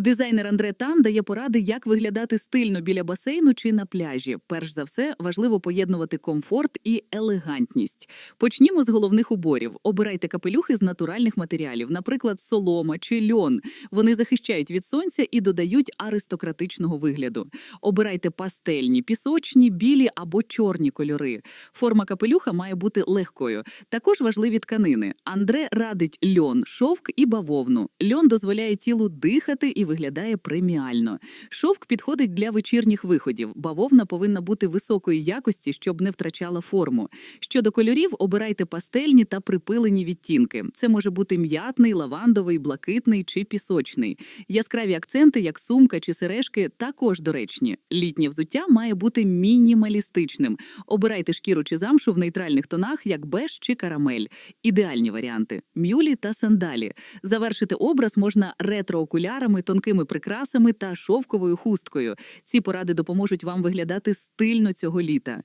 Дизайнер Андре Тан дає поради, як виглядати стильно біля басейну чи на пляжі. Перш за все, важливо поєднувати комфорт і елегантність. Почнімо з головних уборів. Обирайте капелюхи з натуральних матеріалів, наприклад, солома чи льон. Вони захищають від сонця і додають аристократичного вигляду. Обирайте пастельні, пісочні, білі або чорні кольори. Форма капелюха має бути легкою. Також важливі тканини. Андре радить льон, шовк і бавовну. Льон дозволяє тілу дихати і виглядає преміально. Шовк підходить для вечірніх виходів. Бавовна повинна бути високої якості, щоб не втрачала форму. Щодо кольорів, обирайте пастельні та припилені відтінки. Це може бути м'ятний, лавандовий, блакитний чи пісочний. Яскраві акценти, як сумка чи сережки, також доречні. Літнє взуття має бути мінімалістичним. Обирайте шкіру чи замшу в нейтральних тонах, як беж чи карамель. Ідеальні варіанти мюлі та сандалі. Завершити образ можна ретро-окулярами, тонкими прикрасами та шовковою хусткою. Ці поради допоможуть вам виглядати стильно цього літа.